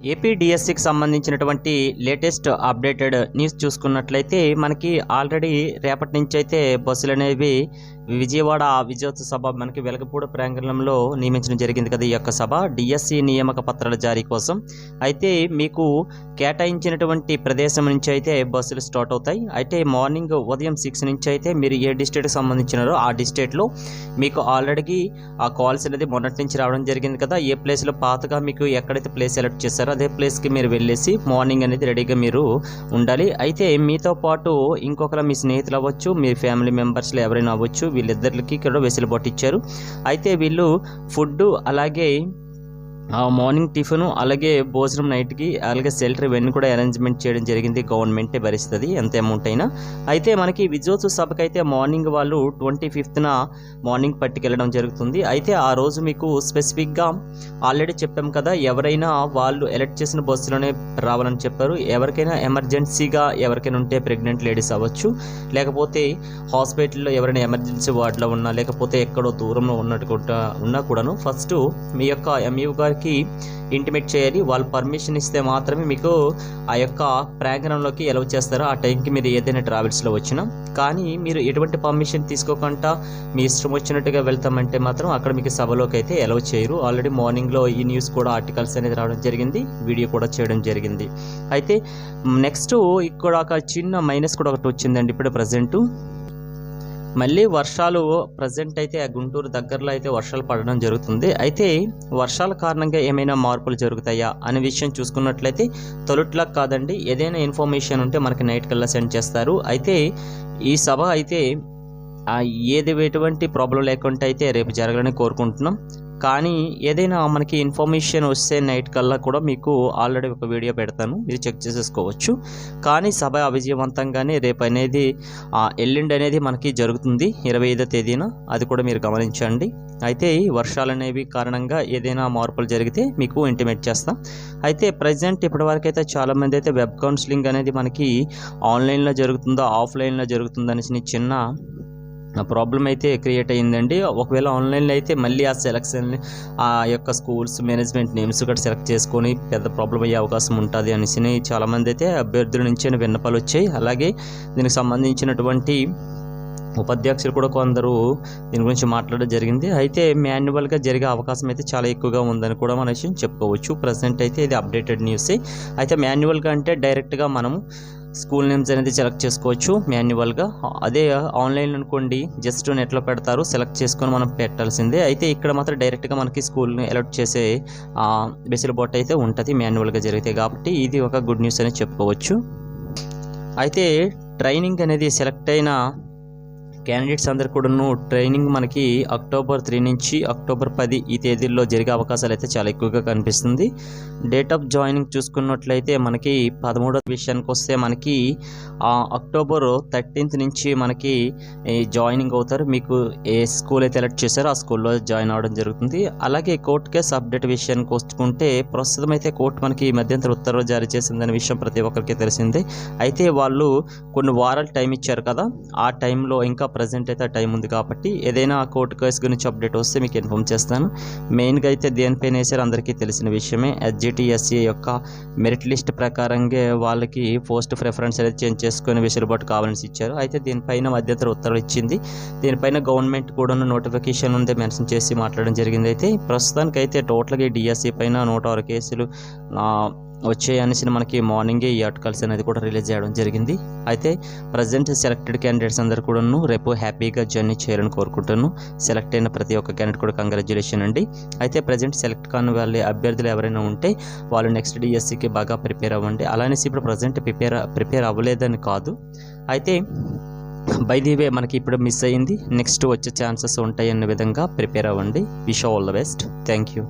ఏపీడిఎస్సికి సంబంధించినటువంటి latest updated news చూసుకున్నట్లయితే మనకి ఆల్రెడీ రేపటి నుంచి అయితే బస్సులు అనేవి విజయవాడ విజయోత్సవ సభ మనకి వెలగపూడ ప్రాంగణంలో నియమించడం జరిగింది కదా ఈ యొక్క సభ. డిఎస్సి నియామక పత్రాల జారీ కోసం. అయితే మీకు కేటాయించినటువంటి ప్రదేశం నుంచి అయితే బస్సులు స్టార్ట్ అవుతాయి. అయితే మార్నింగ్ ఉదయం సిక్స్ నుంచి అయితే మీరు ఏ డిస్ట్రిక్ట్కి సంబంధించినారో ఆ డిస్ట్రిక్ట్లో మీకు ఆల్రెడీ ఆ కాల్స్ అనేది మొన్నటి నుంచి రావడం జరిగింది కదా. ఏ ప్లేస్లో పాతగా మీకు ఎక్కడైతే ప్లేస్ సెలెక్ట్ చేస్తారో అదే ప్లేస్కి మీరు వెళ్ళేసి మార్నింగ్ అనేది రెడీగా మీరు ఉండాలి. అయితే మీతో పాటు ఇంకొకరు మీ స్నేహితులు అవ్వచ్చు మీ ఫ్యామిలీ మెంబర్స్లో ఎవరైనా అవ్వచ్చు వీళ్ళిద్దరికి కూడా వెసులుబాటు ఇచ్చారు. అయితే వీళ్ళు ఫుడ్ అలాగే మార్నింగ్ టిఫిన్ అలాగే భోజనం నైట్కి అలాగే షెల్టర్ ఇవన్నీ కూడా అరేంజ్మెంట్ చేయడం జరిగింది. గవర్నమెంటే భరిస్తుంది ఎంత అమౌంట్ అయినా. అయితే మనకి విజయోత్సవ సభకి అయితే మార్నింగ్ వాళ్ళు ట్వంటీ ఫిఫ్త్న మార్నింగ్ పట్టుకెళ్ళడం జరుగుతుంది. అయితే ఆ రోజు మీకు స్పెసిఫిక్గా ఆల్రెడీ చెప్పాం కదా ఎవరైనా వాళ్ళు ఎలక్ట్ చేసిన బస్సులోనే రావాలని చెప్పారు. ఎవరికైనా ఎమర్జెన్సీగా ఎవరికైనా ఉంటే ప్రెగ్నెంట్ లేడీస్ అవ్వచ్చు. లేకపోతే హాస్పిటల్లో ఎవరైనా ఎమర్జెన్సీ వార్డులో ఉన్నా లేకపోతే ఎక్కడో దూరంలో ఉన్నట్టు కూడా ఉన్నా కూడాను. ఫస్ట్ మీ యొక్క ఎంఈఓ వాళ్ళకి ఇంటిమేట్ చేయాలి. వాళ్ళు పర్మిషన్ ఇస్తే మాత్రమే మీకు ఆ యొక్క ప్రాంగణంలోకి ఎలవ్ చేస్తారు. ఆ టైంకి మీరు ఏదైనా ట్రావెల్స్లో వచ్చినా. కానీ మీరు ఎటువంటి పర్మిషన్ తీసుకోకుండా మీ ఇష్టం వచ్చినట్టుగా వెళ్తామంటే మాత్రం అక్కడ మీకు సభలోకి అయితే ఎలవ్ చేయరు ఆల్రెడీ మార్నింగ్లో ఈ న్యూస్ కూడా ఆర్టికల్స్ అనేది రావడం జరిగింది. వీడియో కూడా చేయడం జరిగింది. అయితే నెక్స్ట్ ఇక్కడ ఒక చిన్న మైనస్ కూడా ఒకటి వచ్చిందండి ఇప్పుడు ప్రజెంటు మళ్ళీ వర్షాలు ప్రజెంట్ అయితే ఆ గుంటూరు దగ్గరలో అయితే వర్షాలు పడడం జరుగుతుంది. అయితే వర్షాల కారణంగా ఏమైనా మార్పులు జరుగుతాయా అనే విషయం చూసుకున్నట్లయితే తొలుట్లా కాదండి ఏదైనా ఇన్ఫర్మేషన్ ఉంటే మనకి నైట్ కల్లా సెండ్ చేస్తారు. అయితే ఈ సభ అయితే ఏది ఎటువంటి ప్రాబ్లం లేకుండా అయితే రేపు జరగాలని కోరుకుంటున్నాం. కానీ ఏదైనా మనకి ఇన్ఫర్మేషన్ వస్తే నైట్ కల్లా కూడా మీకు ఆల్రెడీ ఒక వీడియో పెడతాను. మీరు చెక్ చేసేసుకోవచ్చు. కానీ సభ అవిజయవంతంగానే రేపు అనేది ఆ, ఎల్లుండి అనేది మనకి జరుగుతుంది. ఇరవై ఐదో తేదీన అది కూడా మీరు గమనించండి. అయితే ఈ వర్షాలు అనేవి కారణంగా ఏదైనా మార్పులు జరిగితే మీకు ఇంటిమేట్ చేస్తాం. అయితే ప్రజెంట్ ఇప్పటివరకు అయితే చాలామంది అయితే వెబ్ కౌన్సిలింగ్ అనేది మనకి ఆన్లైన్లో జరుగుతుందా ఆఫ్లైన్లో జరుగుతుందా అనేసి చిన్న ప్రాబ్లం అయితే క్రియేట్ అయ్యిందండి. ఒకవేళ ఆన్లైన్లో అయితే మళ్ళీ ఆ సెలక్షన్ ఆ యొక్క స్కూల్స్ మేనేజ్మెంట్ నేమ్స్ కూడా సెలెక్ట్ చేసుకొని పెద్ద ప్రాబ్లం అయ్యే అవకాశం ఉంటుంది అనేసి చాలామంది అయితే అభ్యర్థుల నుంచి విన్నపాలు వచ్చాయి. అలాగే దీనికి సంబంధించినటువంటి ఉపాధ్యక్షులు కూడా కొందరు దీని గురించి మాట్లాడడం జరిగింది. అయితే మాన్యువల్గా జరిగే అవకాశం అయితే చాలా ఎక్కువగా ఉందని కూడా మనం చెప్పుకోవచ్చు. ప్రజెంట్ అయితే ఇది అప్డేటెడ్ న్యూస్ అయితే మాన్యువల్గా అంటే డైరెక్ట్గా మనము స్కూల్ నేమ్స్ అనేది సెలెక్ట్ చేసుకోవచ్చు మాన్యువల్గా. అదే ఆన్లైన్ అనుకోండి జస్ట్ నెట్లో పెడతారు సెలెక్ట్ చేసుకొని మనం పెట్టాల్సిందే. అయితే ఇక్కడ మాత్రం డైరెక్ట్గా మనకి స్కూల్ని ఎలర్ట్ చేసే వెసులుబాటు అయితే ఉంటుంది మాన్యువల్గా జరిగితే. కాబట్టి ఇది ఒక గుడ్ న్యూస్ అని చెప్పుకోవచ్చు. అయితే ట్రైనింగ్ అనేది సెలెక్ట్ అయిన క్యాండిడేట్స్ అందరు కూడాను ట్రైనింగ్ మనకి అక్టోబర్ త్రీ నుంచి అక్టోబర్ పది ఈ తేదీల్లో జరిగే అవకాశాలు అయితే చాలా ఎక్కువగా కనిపిస్తుంది. డేట్ ఆఫ్ జాయినింగ్ చూసుకున్నట్లయితే మనకి పదమూడో విషయానికి వస్తే మనకి అక్టోబర్ థర్టీన్త్ నుంచి మనకి జాయినింగ్ అవుతారు. మీకు ఏ స్కూల్ అయితే ఎలక్ట్ చేశారో ఆ స్కూల్లో జాయిన్ అవ్వడం జరుగుతుంది. అలాగే కోర్టు కేసు అప్డేట్ విషయానికి వస్తుంటే ప్రస్తుతం అయితే కోర్టు మనకి మధ్యంతర ఉత్తర్వులు జారీ చేసిందనే విషయం ప్రతి ఒక్కరికి తెలిసిందే. అయితే వాళ్ళు కొన్ని వారాలు టైం ఇచ్చారు కదా ఆ టైంలో ఇంకా ప్రజెంట్ అయితే టైం ఉంది కాబట్టి ఏదైనా కోర్టు కేసు గురించి అప్డేట్ వస్తే మీకు ఇన్ఫామ్ చేస్తాను. మెయిన్గా అయితే దేనిపైన వేసారు అందరికీ తెలిసిన విషయమే ఎస్జిటిఎస్సి యొక్క మెరిట్ లిస్ట్ ప్రకారంగా వాళ్ళకి పోస్ట్ ప్రిఫరెన్స్ అనేది చేంజ్ చేసుకునే వెసులుబాటు కావాలని ఇచ్చారు. అయితే దీనిపైన మధ్యంతర ఉత్తర్వులు ఇచ్చింది. దీనిపైన గవర్నమెంట్ కూడా నోటిఫికేషన్ ఉంది మెన్షన్ చేసి మాట్లాడడం జరిగింది. అయితే ప్రస్తుతానికి అయితే టోటల్గా డిఎస్సి పైన నూట ఆరు కేసులు వచ్చే అనేసి మనకి మార్నింగే ఈ ఆర్టికల్స్ అనేది కూడా రిలీజ్ చేయడం జరిగింది. అయితే ప్రజెంట్ సెలెక్టెడ్ క్యాండిడేట్స్ అందరు కూడాను రేపు హ్యాపీగా జర్నీ చేయాలని కోరుకుంటాను సెలెక్ట్ అయిన ప్రతి ఒక్క క్యాండిడేట్ కూడా కంగ్రాచులేషన్ అండి. అయితే ప్రజెంట్ సెలెక్ట్ కాని వాళ్ళ అభ్యర్థులు ఎవరైనా ఉంటే వాళ్ళు నెక్స్ట్ డిఎస్సికి బాగా ప్రిపేర్ అవ్వండి. అలానేసి ఇప్పుడు ప్రజెంట్ ప్రిపేర్ ప్రిపేర్ అవ్వలేదని కాదు. అయితే బై ది వే మనకి ఇప్పుడు మిస్ అయ్యింది. నెక్స్ట్ వచ్చే ఛాన్సెస్ ఉంటాయి విధంగా ప్రిపేర్ అవ్వండి. Wish all the best. Thank you.